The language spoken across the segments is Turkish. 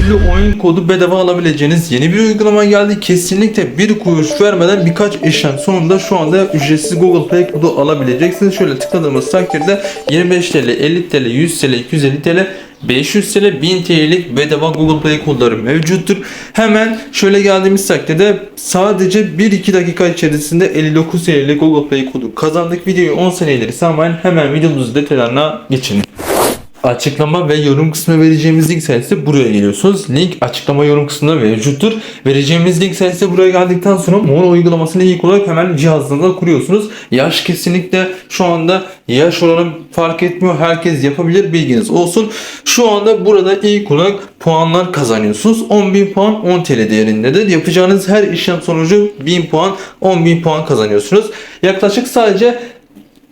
türlü oyun kodu bedava alabileceğiniz yeni bir uygulama geldi. Kesinlikle bir kuruş vermeden birkaç işlem sonunda şu anda ücretsiz Google Play kodu alabileceksiniz. Şöyle tıkladığımız takdirde 25 TL, 50 TL, 100 TL, 250 TL 500 TL 1000 TL'lik bedava Google Play kodları mevcuttur. Hemen şöyle geldiğimiz takdirde sadece 1-2 dakika içerisinde 59 TL'lik Google Play kodu kazandık. Videoyu 10 saniyeleri sağlamayın. Hemen videomuzun detaylarına geçin. Açıklama ve yorum kısmına vereceğimiz link sayesinde buraya geliyorsunuz. Link açıklama yorum kısmında mevcuttur. Vereceğimiz link sayesinde buraya geldikten sonra Mono uygulamasını ilk olarak hemen cihazınızda kuruyorsunuz. Yaş kesinlikle şu anda yaş oranı fark etmiyor. Herkes yapabilir bilginiz olsun. Şu anda burada ilk olarak puanlar kazanıyorsunuz. 10.000 puan 10 TL değerindedir. Yapacağınız her işlem sonucu 1000 puan 10.000 puan kazanıyorsunuz. Yaklaşık sadece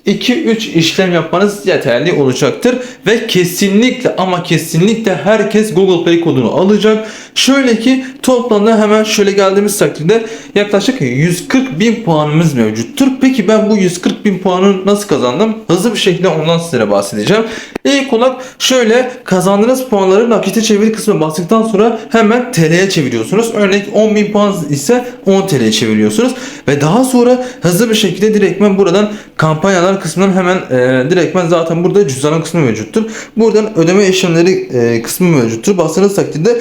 2-3 işlem yapmanız yeterli olacaktır ve kesinlikle ama kesinlikle herkes Google Play kodunu alacak. Şöyle ki toplamda hemen şöyle geldiğimiz takdirde yaklaşık 140 bin puanımız mevcuttur. Peki ben bu 140 bin puanı nasıl kazandım? Hızlı bir şekilde ondan sizlere bahsedeceğim. İlk olarak şöyle kazandığınız puanları nakite çevir kısmına bastıktan sonra hemen TL'ye çeviriyorsunuz. Örnek 10 bin puan ise 10 TL'ye çeviriyorsunuz. Ve daha sonra hızlı bir şekilde direktmen buradan kampanyalar kısmından hemen e, direktmen zaten burada cüzdanın kısmı mevcuttur. Buradan ödeme işlemleri e, kısmı mevcuttur. Bastığınız takdirde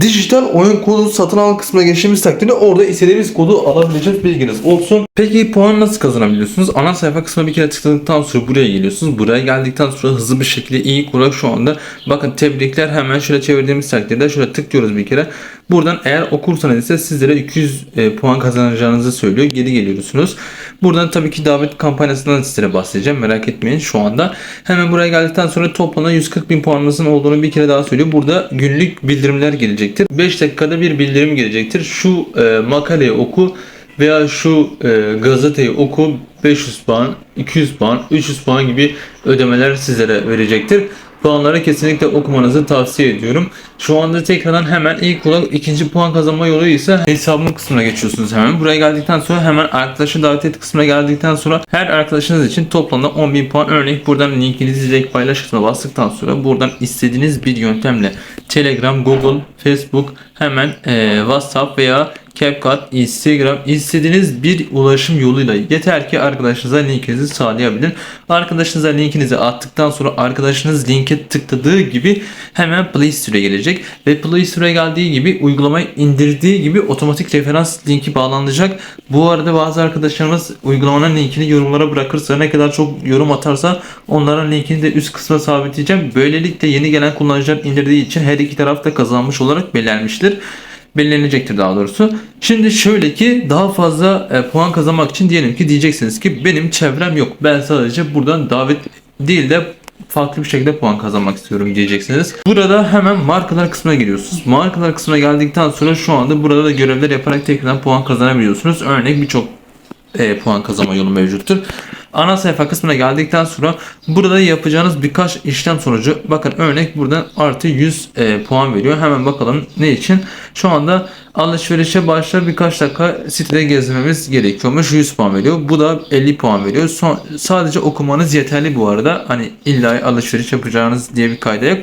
Dijital oyun kodu satın alma kısmına geçtiğimiz takdirde orada istediğimiz kodu alabileceğiz bilginiz olsun. Peki puan nasıl kazanabiliyorsunuz? Ana sayfa kısmına bir kere tıkladıktan sonra buraya geliyorsunuz. Buraya geldikten sonra hızlı bir şekilde iyi olarak şu anda bakın tebrikler hemen şöyle çevirdiğimiz takdirde şöyle tıklıyoruz bir kere. Buradan eğer okursanız ise sizlere 200 e, puan kazanacağınızı söylüyor. Geri geliyorsunuz. Buradan tabii ki davet kampanyasından sizlere bahsedeceğim. Merak etmeyin şu anda. Hemen buraya geldikten sonra toplamda 140 bin puanınızın olduğunu bir kere daha söylüyor. Burada günlük bildirimler gelecektir. 5 dakikada bir bildirim gelecektir. Şu e, makaleyi oku veya şu e, gazeteyi oku 500 puan, 200 puan, 300 puan gibi ödemeler sizlere verecektir. Puanları kesinlikle okumanızı tavsiye ediyorum. Şu anda tekrardan hemen ilk olarak ikinci puan kazanma yolu ise hesabım kısmına geçiyorsunuz hemen. Buraya geldikten sonra hemen arkadaşı davet et kısmına geldikten sonra her arkadaşınız için toplamda 10.000 puan örnek buradan linkinizi direkt paylaş kısmına bastıktan sonra buradan istediğiniz bir yöntemle Telegram, Google, Facebook hemen e, WhatsApp veya CapCut, Instagram istediğiniz bir ulaşım yoluyla yeter ki arkadaşınıza linkinizi sağlayabilin. Arkadaşınıza linkinizi attıktan sonra arkadaşınız linke tıkladığı gibi hemen Play Store'a gelecek ve Play Store'a geldiği gibi uygulamayı indirdiği gibi otomatik referans linki bağlanacak. Bu arada bazı arkadaşlarımız uygulamanın linkini yorumlara bırakırsa ne kadar çok yorum atarsa onların linkini de üst kısma sabitleyeceğim. Böylelikle yeni gelen kullanıcılar indirdiği için her iki taraf da kazanmış olarak belirlenmiştir belirlenecektir daha doğrusu. Şimdi şöyle ki daha fazla e, puan kazanmak için diyelim ki diyeceksiniz ki benim çevrem yok. Ben sadece buradan davet değil de farklı bir şekilde puan kazanmak istiyorum diyeceksiniz. Burada hemen markalar kısmına giriyorsunuz. Markalar kısmına geldikten sonra şu anda burada da görevler yaparak tekrardan puan kazanabiliyorsunuz. Örnek birçok e, puan kazanma yolu mevcuttur. Ana sayfa kısmına geldikten sonra burada yapacağınız birkaç işlem sonucu bakın örnek buradan artı 100 e, puan veriyor. Hemen bakalım ne için. Şu anda alışverişe başlar birkaç dakika sitede gezmemiz gerekiyormuş. 100 puan veriyor. Bu da 50 puan veriyor. Son, sadece okumanız yeterli bu arada. Hani illa alışveriş yapacağınız diye bir kayda yok.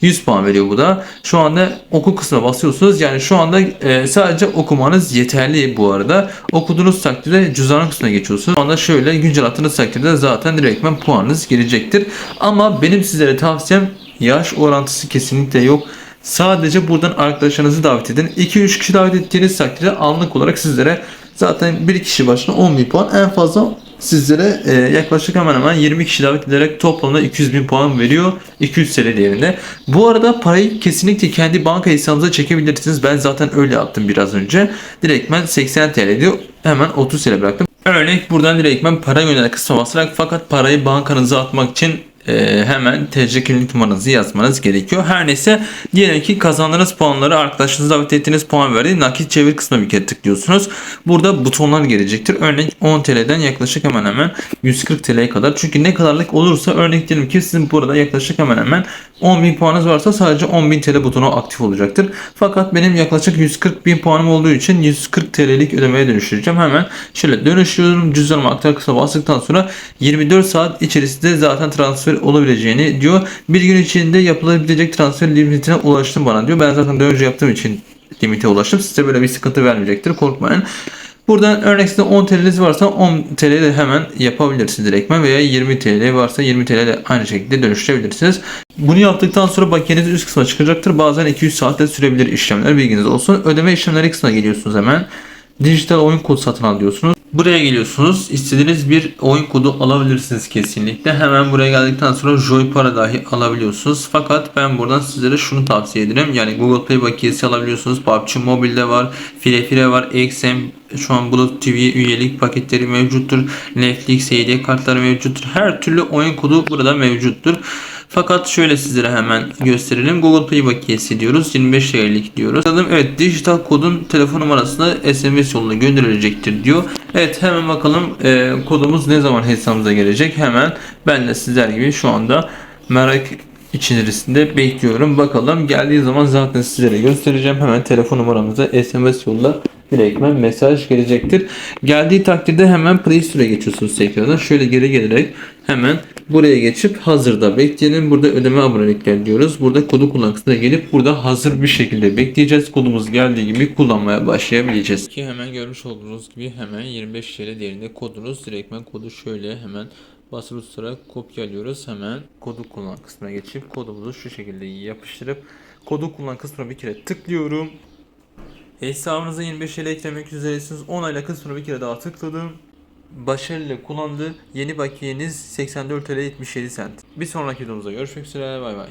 100 puan veriyor bu da. Şu anda oku kısmına basıyorsunuz. Yani şu anda e, sadece okumanız yeterli bu arada. Okuduğunuz takdirde cüzdanın kısmına geçiyorsunuz. Şu anda şöyle güncel attığınız takdirde zaten direktmen puanınız gelecektir. Ama benim sizlere tavsiyem yaş orantısı kesinlikle yok. Sadece buradan arkadaşlarınızı davet edin. 2-3 kişi davet ettiğiniz takdirde anlık olarak sizlere zaten bir kişi başına 10 bin puan en fazla sizlere e, yaklaşık hemen hemen 20 kişi davet ederek toplamda 200 bin puan veriyor 200 TL değerinde. Bu arada parayı kesinlikle kendi banka hesabınıza çekebilirsiniz. Ben zaten öyle yaptım biraz önce. Direktmen 80 TL diyor. Hemen 30 TL bıraktım. Örnek buradan direktmen para gönder kısmına basarak fakat parayı bankanıza atmak için e, hemen TC kimlik numaranızı yazmanız gerekiyor. Her neyse diyelim ki kazandığınız puanları arkadaşınız davet ettiğiniz puan verdi. Nakit çevir kısmına bir kere tıklıyorsunuz. Burada butonlar gelecektir. Örnek 10 TL'den yaklaşık hemen hemen 140 TL'ye kadar. Çünkü ne kadarlık olursa örnek diyelim ki sizin burada yaklaşık hemen hemen 10.000 puanınız varsa sadece 10.000 TL butonu aktif olacaktır. Fakat benim yaklaşık 140 bin puanım olduğu için 140 TL'lik ödemeye dönüştüreceğim. Hemen şöyle dönüştürüyorum. Cüzdanıma aktar kısmına bastıktan sonra 24 saat içerisinde zaten transfer transfer olabileceğini diyor. Bir gün içinde yapılabilecek transfer limitine ulaştım bana diyor. Ben zaten daha önce yaptığım için limite ulaştım. Size böyle bir sıkıntı vermeyecektir. Korkmayın. Buradan örnek size 10 TL'niz varsa 10 TL de hemen yapabilirsiniz direktmen veya 20 TL varsa 20 TL de aynı şekilde dönüştürebilirsiniz. Bunu yaptıktan sonra bakiyeniz üst kısma çıkacaktır. Bazen 200 saatte sürebilir işlemler bilginiz olsun. Ödeme işlemleri kısmına geliyorsunuz hemen. Dijital oyun kodu satın alıyorsunuz. Buraya geliyorsunuz. İstediğiniz bir oyun kodu alabilirsiniz kesinlikle. Hemen buraya geldikten sonra Joy Para dahi alabiliyorsunuz. Fakat ben buradan sizlere şunu tavsiye ederim. Yani Google Play bakiyesi alabiliyorsunuz. PUBG Mobile'de var. Fire Fire var. XM şu an Bulut TV üyelik paketleri mevcuttur. Netflix hediye kartları mevcuttur. Her türlü oyun kodu burada mevcuttur. Fakat şöyle sizlere hemen gösterelim. Google Play bakiyesi diyoruz. 25 TL'lik diyoruz. Bakalım evet dijital kodun telefon numarasına SMS yoluyla gönderilecektir diyor. Evet hemen bakalım e, kodumuz ne zaman hesabımıza gelecek. Hemen ben de sizler gibi şu anda merak içerisinde bekliyorum. Bakalım geldiği zaman zaten sizlere göstereceğim. Hemen telefon numaramıza SMS yolla direktmen mesaj gelecektir. Geldiği takdirde hemen Play Store'a geçiyorsunuz tekrardan. Şöyle geri gelerek hemen buraya geçip hazırda bekleyelim. Burada ödeme abonelikler diyoruz. Burada kodu kullan gelip burada hazır bir şekilde bekleyeceğiz. Kodumuz geldiği gibi kullanmaya başlayabileceğiz. Ki hemen görmüş olduğunuz gibi hemen 25 TL değerinde kodunuz. Direktmen kodu şöyle hemen basılı tutarak kopyalıyoruz. Hemen kodu kullan kısmına geçip kodumuzu şu şekilde yapıştırıp kodu kullan kısmına bir kere tıklıyorum. Hesabınıza 25 TL eklemek üzeresiniz. Onayla kısmına bir kere daha tıkladım. Başarıyla kullandı. Yeni bakiyeniz 84 TL 77 cent. Bir sonraki videomuzda görüşmek üzere. Bay bay.